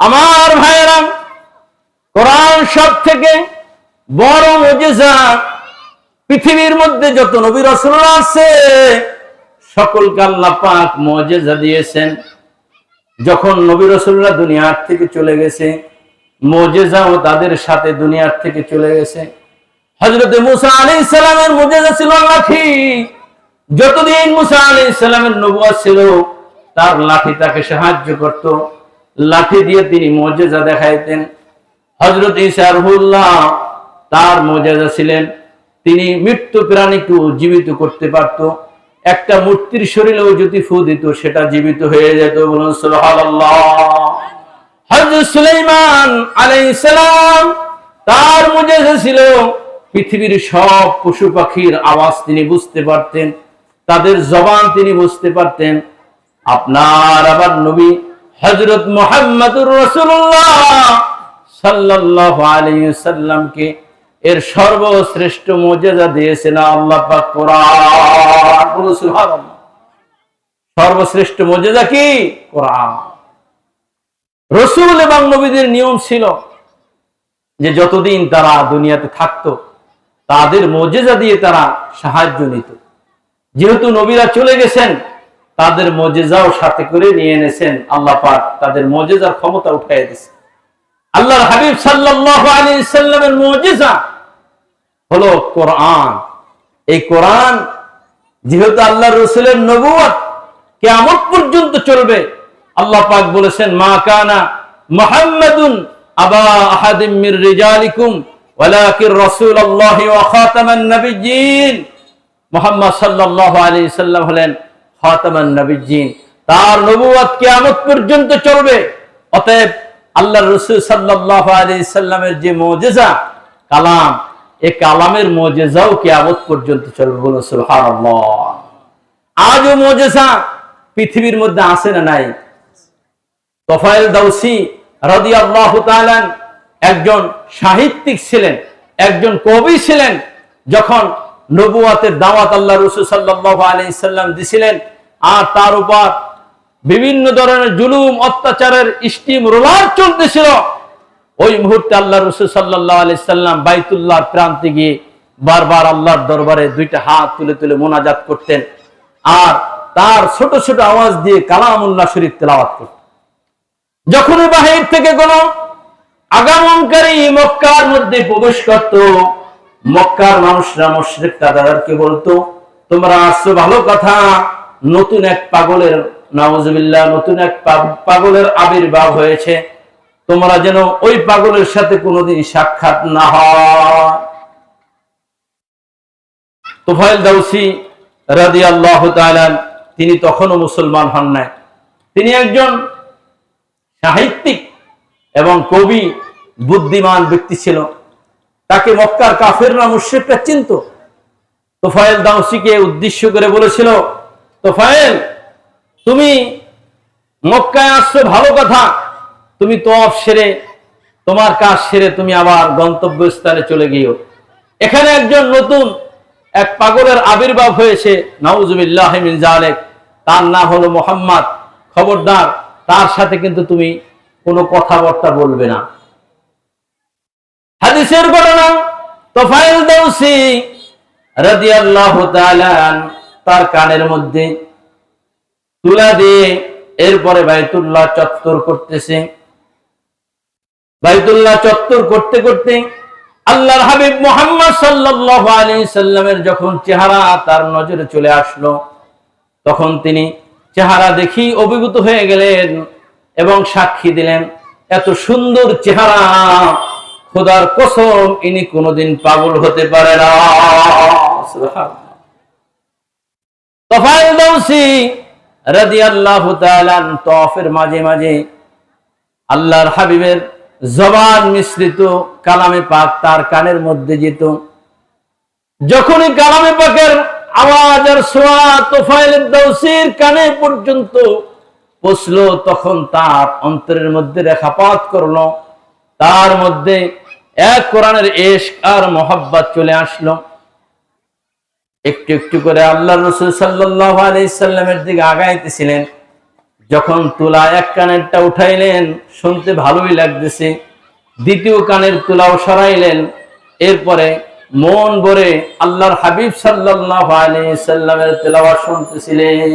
আমার ভাইয়েরা, কোরআন সব থেকে বড় মজেজা পৃথিবীর মধ্যে যত নবী রসুল্লাহ আছে, সকলকে আল্লাহ পাক মজেজা দিয়েছেন। যখন নবী রসুল্লাহ দুনিয়ার থেকে চলে গেছে, মজেজাও তাদের সাথে দুনিয়ার থেকে চলে গেছে। হজরত মুসা আলী ইসলামের মজেজা ছিল লাঠি। যতদিন মুসা আলী ইসলামের নবুয়া ছিল, তার লাঠি তাকে সাহায্য করত। লাঠি দিয়ে তিনি মজেজা দেখাইতেন। হজরত ইসারহুল্লাহ তার মজেজা ছিলেন। তিনি মৃত্যু প্রাণীকে জীবিত করতে পারত। একটা মূর্তির শরীরেও যদি ফু দিত, সেটা জীবিত হয়ে যেত। বলুন আলাইহিস তার মুজেজা ছিল। পৃথিবীর সব পশু পাখির আওয়াজ তিনি বুঝতে পারতেন। তাদের জবান তিনি বুঝতে পারতেন। আপনার আবার নবী হযরত মুহাম্মদুর রাসূলুল্লাহ সাল্লাল্লাহু আলাইহি সাল্লামকে এর সর্বশ্রেষ্ঠ মর্যাদা দিয়েছেন আল্লাহ কোরআন। সর্বশ্রেষ্ঠ মর্যাদা কি? কোরআন। রসুল এবং নবীদের নিয়ম ছিল যে যতদিন তারা দুনিয়াতে থাকতো, তাদের মর্যাদা দিয়ে তারা সাহায্য নিত। যেহেতু নবীরা চলে গেছেন তাদের মজেজাও সাথে করে নিয়ে এনেছেন আল্লাহ পাক। তাদের মজেজার ক্ষমতা উঠাই দিছে। আল্লাহর হাবিব সাল্লাল্লাহু আলাইহি সাল্লামের হলো কোরআন। এই কোরআন যেহেতু আল্লাহ রসুলের নবুয়ত কিয়ামত পর্যন্ত চলবে, আল্লাহ পাক বলেছেন, মা কানা মুহাম্মাদুন আবা আহাদিম মির রিজালিকুম, ওয়ালাকিন রাসূলুল্লাহি ওয়া খাতামান নাবিয়্যিন। মুহাম্মদ সাল্লাল্লাহু আলাইহি সাল্লাম হলেন নাবিয়্যিন তার কিয়ামত পর্যন্ত চলবে। অতএব সাল্লামের যে কালাম কালামের কিয়ামত পর্যন্ত চলবে বলুন আজও মজেজা পৃথিবীর মধ্যে আছে না নাই? তোফায়েল দাউসি তাআলা একজন সাহিত্যিক ছিলেন, একজন কবি ছিলেন, যখন নবুয়াতের দাওয়াত আল্লাহ রসুল সাল্লাল্লাহু আলাইহি সাল্লাম দিছিলেন। আর তার উপর বিভিন্ন ধরনের জুলুম, অত্যাচারের স্টিম, রোলার চলতেছিল। ওই মুহূর্তে আল্লাহ রসুল সাল্লাহ আলাইসাল্লাম বাইতুল্লাহর প্রান্তে গিয়ে বারবার আল্লাহর দরবারে দুইটা হাত তুলে তুলে মোনাজাত করতেন। আর তার ছোট ছোট আওয়াজ দিয়ে কালামুল্লাহ শরীফ তেলাওয়াত করতেন। যখনই বাহির থেকে কোন আগামনকারী মক্কার মধ্যে প্রবেশ করত মক্কার মানুষরা, মুশরিক তাদেরকে বলতো, তোমরা আসছো ভালো কথা, নতুন এক পাগলের নওয়াজবিল্লাহ নতুন এক পাগলের আবির্ভাব হয়েছে। তোমরা যেন ওই পাগলের সাথে কোনোদিন সাক্ষাৎ না হয়। তোফাইল দাউসি রাদি আল্লাহ তিনি তখনও মুসলমান হন নাই। তিনি একজন সাহিত্যিক এবং কবি, বুদ্ধিমান ব্যক্তি ছিল। তাকে মক্কার কাফেররা মুশ্রিকরা চিনত। তোফায়েল দাউসিকে উদ্দেশ্য করে বলেছিল, তোফায়েল, তুমি মক্কায় আসছো, ভালো কথা। তুমি তোয়াফ সেরে, তোমার কাজ সেরে তুমি আবার গন্তব্যস্থানে চলে গিয়েও। এখানে একজন নতুন এক পাগলের আবির্ভাব হয়েছে, নাউজুবিল্লাহ জালেক তার নাম হলো মোহাম্মদ। খবরদার, তার সাথে কিন্তু তুমি কোনো কথাবার্তা বলবে না। হাদিসের ঘটনা তোফাইল দৌসি রাদিয়াল্লাহু তাআলা তার কানের মধ্যে তুলা দিয়ে এরপরে বাইতুল্লাহ চত্বর করতেছে। বাইতুল্লাহ চত্বর করতে করতে আল্লাহর হাবিব মোহাম্মদ সাল্লাল্লাহু আলাইহি সাল্লামের যখন চেহারা তার নজরে চলে আসলো, তখন তিনি চেহারা দেখি অভিভূত হয়ে গেলেন এবং সাক্ষী দিলেন, এত সুন্দর চেহারা খোদার কসম, ইনি কোনোদিন পাগল হতে পারে না। তফাইল মাঝে মাঝে আল্লাহর হাবিবের জবান মিশ্রিত কালামে পাক তার কানের মধ্যে যেত। যখনই কালামে পাকের আওয়াজ আর সোয়া তোফাইলের দৌসির কানে পর্যন্ত পৌঁছলো, তখন তার অন্তরের মধ্যে রেখাপাত করল। তার মধ্যে এক কোরআনের এশক আর মোহাব্বত চলে আসলো। একটু একটু করে আল্লাহ রসুল সাল্লাহ আলাইসাল্লামের দিকে আগাইতেছিলেন। যখন তুলা এক কানেরটা উঠাইলেন, শুনতে ভালোই লাগতেছে। দ্বিতীয় কানের তুলাও সরাইলেন। এরপরে মন ভরে আল্লাহর হাবিব সাল্লাল্লাহু আলাইহি সাল্লামের তেলাওয়াত শুনতেছিলেন।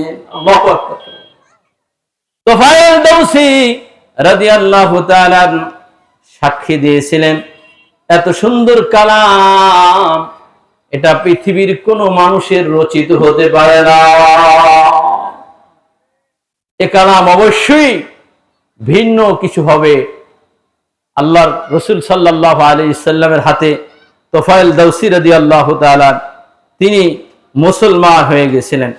তোফায়েল দৌসি রাদিয়াল্লাহু তাআলা সাক্ষী দিয়েছিলেন। এত সুন্দর কালাম, এটা পৃথিবীর কোন মানুষের রচিত হতে পারে না। এ কালাম অবশ্যই ভিন্ন কিছু হবে। আল্লাহর রসুল সাল্লাহ আলী ইসাল্লামের হাতে তোফাইল দৌসির রদি আল্লাহ তিনি মুসলমান হয়ে গেছিলেন।